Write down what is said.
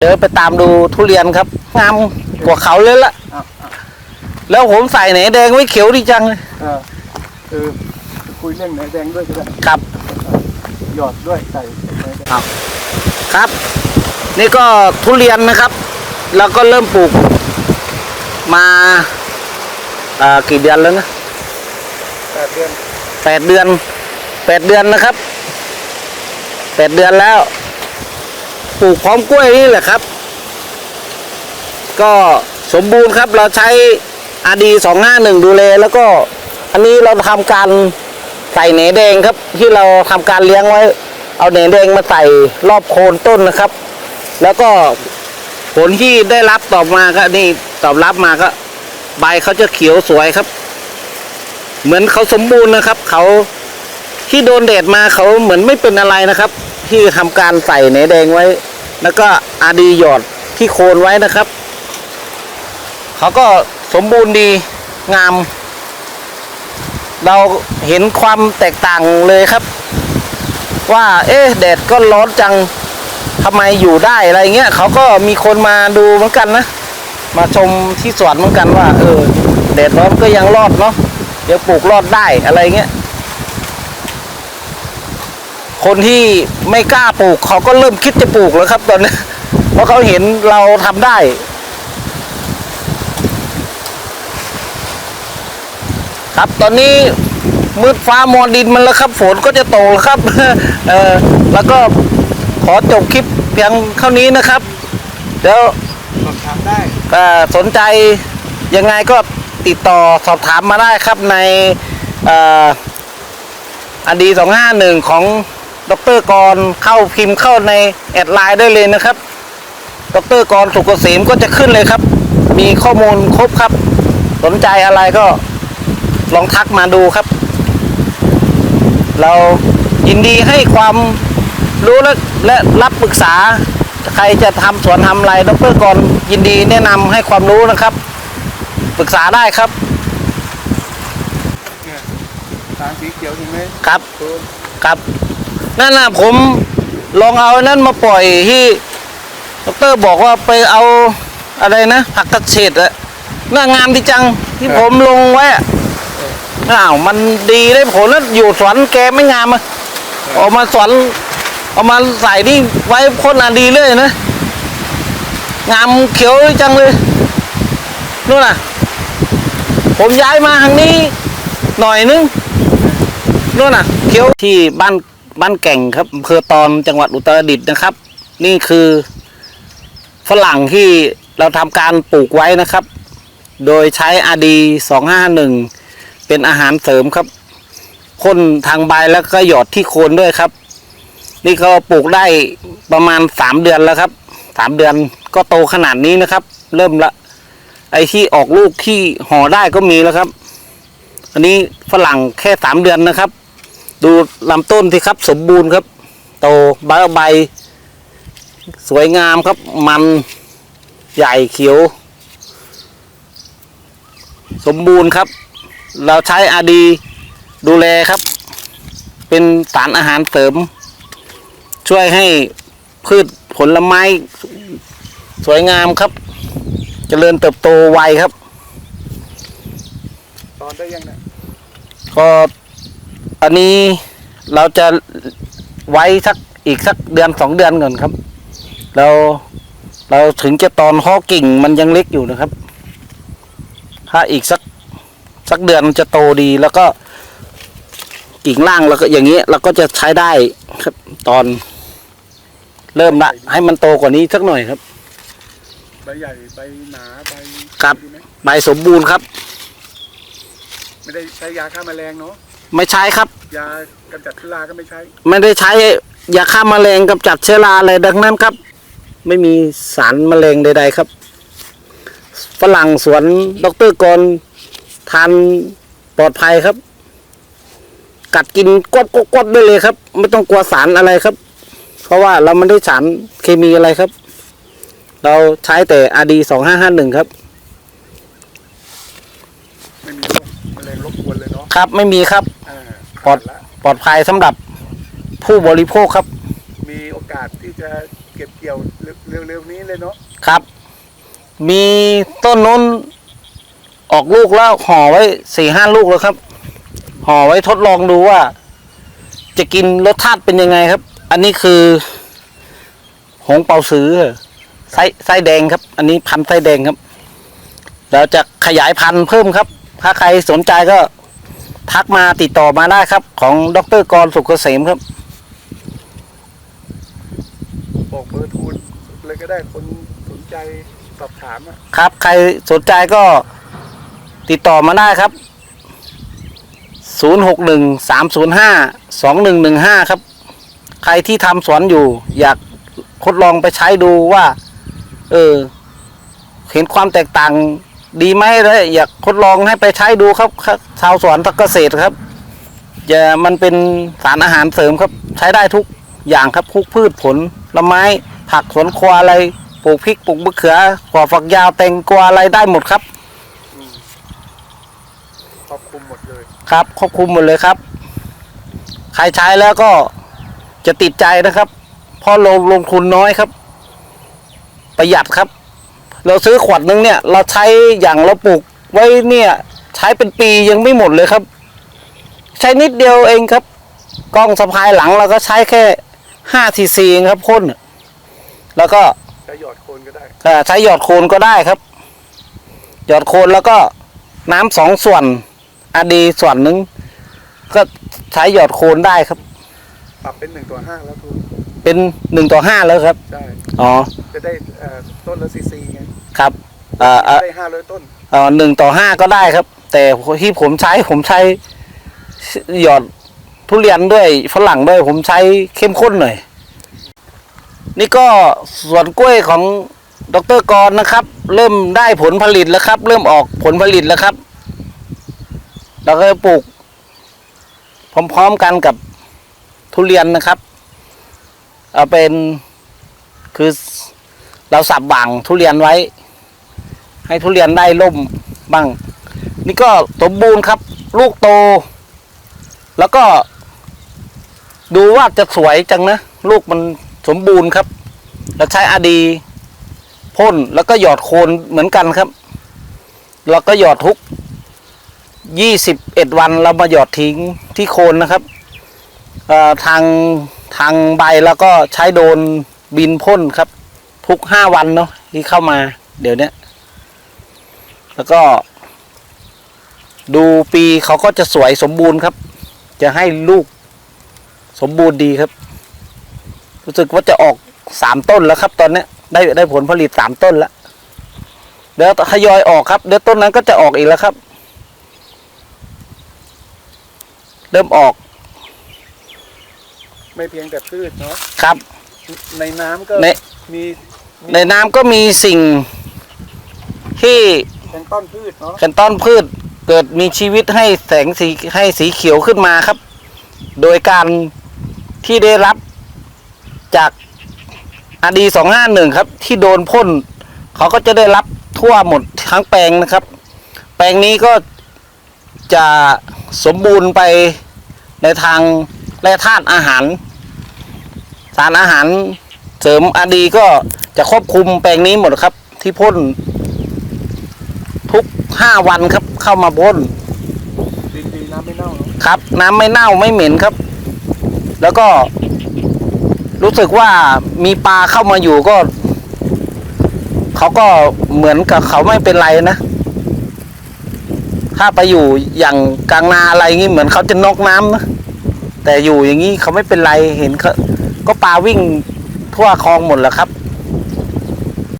เดี๋ยวไปตามดูทุเรียนครับ งามกว่าเขาเลยละอ้าวอ้าวแล้วผมใส่ไหนแดงไว้เขียวดีจังเลยเออเออคุยเรื่องไหนแดงด้วยก็ได้ครับหยอดด้วยใส่ไหนแดงครับ นี่ก็ทุเรียนนะครับ แล้วก็เริ่มปลูก มาอ่ากี่เดือนแล้วนะแปดเดือนแปดเดือนแปดเดือนนะครับแปดเดือนแล้ว ปลูกพร้อมกล้วยนี่แหละครับ ก็สมบูรณ์ครับเราใช้อาดีสองห้าหนึ่งดูแลแล้วก็อันนี้เราทำการใส่เหนแดงครับ ที่เราทำการเลี้ยงไว้ เอาเหนแดงมาใส่รอบโคนต้นนะครับ แล้วก็ผลที่ได้รับตอบมาก็นี่ตอบรับมาก็ ใบเขาจะเขียวสวยครับ เหมือนเขาสมบูรณ์นะครับ เขาที่โดนแดดมาเขาเหมือนไม่เป็นอะไรนะครับ ที่ทำการใส่เหนแดงไว้ แล้วก็อาดีหยอดที่โคนไว้นะครับ เขาก็สมบูรณ์ดีงาม เราเห็นความแตกต่างเลยครับ ว่า เอ๊ะแดดก็ร้อนจังทำไมอยู่ได้อะไรเงี้ยเขาก็มีคนมาดูเหมือนกันนะ มาชมที่สวนเหมือนกันว่า เออแดดร้อนก็ยังรอดเนาะเดี๋ยวปลูกรอดได้อะไรเงี้ย คนที่ไม่กล้าปลูกเขาก็เริ่มคิดจะปลูกแล้วครับตอนนี้เพราะเขาเห็นเราทำได้ ครับตอนนี้มืดฟ้ามอดินมันแล้วครับ ฝนก็จะตกแล้วครับเออแล้วก็ขอจบคลิปเพียงเท่านี้นะครับเดี๋ยวสอบถามได้ก็สนใจยังไงก็ติดต่อสอบถามมาได้ครับในอดีสองห้าหนึ่งของ ดรกรเข้าพิมพ์เข้าในแอดไลน์ได้เลยนะครับ ดรกรสุกเกษมก็จะขึ้นเลยครับ มีข้อมูลครบครับ สนใจอะไรก็ลองทักมาดูครับ เรายินดีให้ความรู้และและรับปรึกษา ใครจะทำสวนทำอะไรดรกรยินดีแนะนำให้ความรู้นะครับ ปรึกษาได้ครับเนี่ยสารสีเขียวเห็นไหมครับตัวครับ นั่นนะผมลองเอานั้นมาปล่อยที่ดรบอกว่าไปเอาอะไรนะผักกระเฉดอะน่างามดีจังที่ผมลงไว้อะอ้าวมันดีได้ผลแล้วอยู่สวนแกไม่งามอะออกมาสวนเอามาใส่นี่ไว้พ่นอาดีเลยนะ งามเขียวจังเลยนู่นน่ะ ผมย้ายมาทางนี้ หน่อยนึงนู่นน่ะ เขียวที่บ้าน บ้านแก่งครับอำเภอตอนจังหวัดอุตรดิตถ์นะครับ นี่คือฝรั่งที่เราทำการปลูกไว้นะครับ โดยใช้อาดีสองห้าหนึ่งเป็นอาหารเสริมครับพ่นทางใบแล้วก็หยอดที่โคนด้วยครับ นี่เขาปลูกได้ประมาณสามเดือนแล้วครับสามเดือนก็โตขนาดนี้นะครับ เริ่มละ ไอ้ที่ออกลูกที่ห่อได้ก็มีแล้วครับ อันนี้ฝรั่งแค่สามเดือนนะครับ ดูลำต้นที่ครับ สมบูรณ์ครับ โตใบใบ สวยงามครับ มันใหญ่เขียว สมบูรณ์ครับ เราใช้อาดีดูแลครับ เป็นสารอาหารเสริม ช่วยให้พืชผลไม้ สวยงามครับเจริญเติบโตไวครับ ตอนได้ยังเนี่ยก็ อันนี้เราจะไว้สักอีกสักเดือนสองเดือนก่อนครับ เราเราถึงจะตอนห่อกิ่งมันยังเล็กอยู่นะครับ ถ้าอีกสักสักเดือนจะโตดีแล้วก็กิ่งล่างแล้วก็อย่างนี้เราก็จะใช้ได้ครับ ตอนเริ่มละให้มันโตกว่านี้สักหน่อยครับใบใหญ่ใบหนาใบครับดีไหมใบสมบูรณ์ครับ ไม่ได้ใช้ยาฆ่าแมลงเนาะ ไม่ใช้ครับ ยากำจัดเชื้อราก็ไม่ใช้ ไม่ได้ใช้ยาฆ่าแมลงกำจัดเชื้อราอะไรดังนั้นครับ ไม่มีสารแมลงใด ๆครับ ฝรั่งสวนดรกรทานปลอดภัยครับ กัดกินกดกดกดได้เลยครับ ไม่ต้องกลัวสารอะไรครับ เพราะว่าเราไม่ได้สารเคมีอะไรครับ เราใช้แต่อาดีสองห้าห้าหนึ่งครับ ไม่มีโรคแมลงรบกวนเลยเนาะ ครับไม่มีครับอ่าปลอดละปลอดภัยสำหรับผู้บริโภคครับมีโอกาสที่จะเก็บเกี่ยวเร็วๆนี้เลยเนาะครับ มีต้นนู้นออกลูกแล้วห่อไว้สี่ห้าลูกแล้วครับห่อไว้ทดลองดูว่า จะกินรสชาติเป็นยังไงครับ อันนี้คือ หงเป่าซื้อไส้ไส้แดงครับ อันนี้พันธุ์ไส้แดงครับเราจะขยายพันธุ์เพิ่มครับ ถ้าใครสนใจก็ ทักมาติดต่อมาได้ครับ ของดรกรสุกเกษมครับ บอกเบอร์โทรเลยก็ได้คนสนใจสอบถามอะครับ ใครสนใจก็ติดต่อมาได้ครับ 0613052115 ครับ ใครที่ทำสวนอยู่ อยากทดลองไปใช้ดูว่า เออ เห็นความแตกต่าง ดีไหมเลยอยากทดลองให้ไปใช้ดูครับครับชาวสวนเกษตรครับอย่ามันเป็นสารอาหารเสริมครับ ใช้ได้ทุกอย่างครับทุกพืชผลละไม้ ผักสวนครัวอะไรปลูกพริกปลูกมะเขือหัวฝักยาวแตงกวาอะไรได้หมดครับครอบคลุมหมดเลยครับควบคุมหมดเลยครับ ใครใช้แล้วก็จะติดใจนะครับเพราะลงลงทุนน้อยครับ ประหยัดครับ เราซื้อขวดนึงเนี่ย เราใช้อย่างเราปลูกไว้เนี่ย ใช้เป็นปียังไม่หมดเลยครับ ใช้นิดเดียวเองครับกล้องสะพายหลังเราก็ใช้แค่ห้าทีซีเองครับพ่นแล้วก็จะหยอดโคนก็ได้เอ่อใช้หยอดโคนก็ได้ครับ หยอดโคนแล้วก็น้ำสองส่วนอดีส่วนหนึ่งก็ใช้หยอดโคนได้ครับปรับเป็นหนึ่งต่อห้าแล้วทุนเป็นหนึ่งต่อห้าแล้วครับ ใช่ อ๋อ จะได้เอ่อต้นละซีซีไง ครับเอ่อเอ่อได้ห้าร้อยต้นเอ่อหนึ่งต่อห้าก็ได้ครับ แต่ที่ผมใช้ผมใช้หยอดทุเรียนด้วยฝรั่งด้วยผมใช้เข้มข้นหน่อย นี่ก็สวนกล้วยของดรกรนะครับ เริ่มได้ผลผลิตแล้วครับ เริ่มออกผลผลิตแล้วครับ เราก็ปลูก พร้อมๆกันกับทุเรียนนะครับเอาเป็นคือเราสับบ่างทุเรียนไว้ ให้ทุเรียนได้ล่มบ้าง นี่ก็สมบูรณ์ครับ ลูกโต แล้วก็ ดูว่าจะสวยจังนะ ลูกมันสมบูรณ์ครับเราใช้อาดีพ่นแล้วก็หยอดโคนเหมือนกันครับ แล้วก็หยอดทุกยี่สิบเอ็ดวันเรามาหยอดทิ้งที่โคนนะครับทางทางใบแล้วก็ใช้โดนบินพ่นครับ ทุกห้าวันเนาะที่เข้ามาเดี๋ยวนี้ แล้วก็ ดูปีเขาก็จะสวยสมบูรณ์ครับ จะให้ลูกสมบูรณ์ดีครับ รู้สึกว่าจะออกสามต้นแล้วครับ ตอนเนี้ยได้ได้ผลผลิตสามต้นแล้วเดี๋ยวทยอยออกครับเดี๋ยวต้นนั้นก็จะออกอีกแล้วครับ เริ่มออก ไม่เพียงแต่พืชเนาะครับ ในน้ำก็ในมีในน้ำก็มีสิ่งที่ แทงต้นพืชเนาะแคนต้นพืชเกิดมีชีวิตให้แสงสีให้สีเขียวขึ้นมาครับ โดยการที่ได้รับจากอดีสองห้าหนึ่งครับ ที่โดนพ่นเขาก็จะได้รับทั่วหมดทั้งแปลงนะครับ แปลงนี้ก็จะสมบูรณ์ไปในทางแร่ธาตุอาหาร สารอาหารเสริมอดีก็จะควบคุมแปลงนี้หมดครับ ที่พ่น ห้าวันครับ เข้ามาพ่นดินดีน้ำไม่เน่าเนาะครับ น้ำไม่เน่าไม่เหม็นครับ แล้วก็ รู้สึกว่ามีปลาเข้ามาอยู่ก็ เขาก็เหมือนกับเขาไม่เป็นไรนะ ถ้าไปอยู่อย่างกลางนาอะไรงี้เหมือนเขาจะนอกน้ำนะแต่อยู่อย่างนี้เขาไม่เป็นไรเห็นเขาก็ปลาวิ่งทั่วคลองหมดแหล้วครับ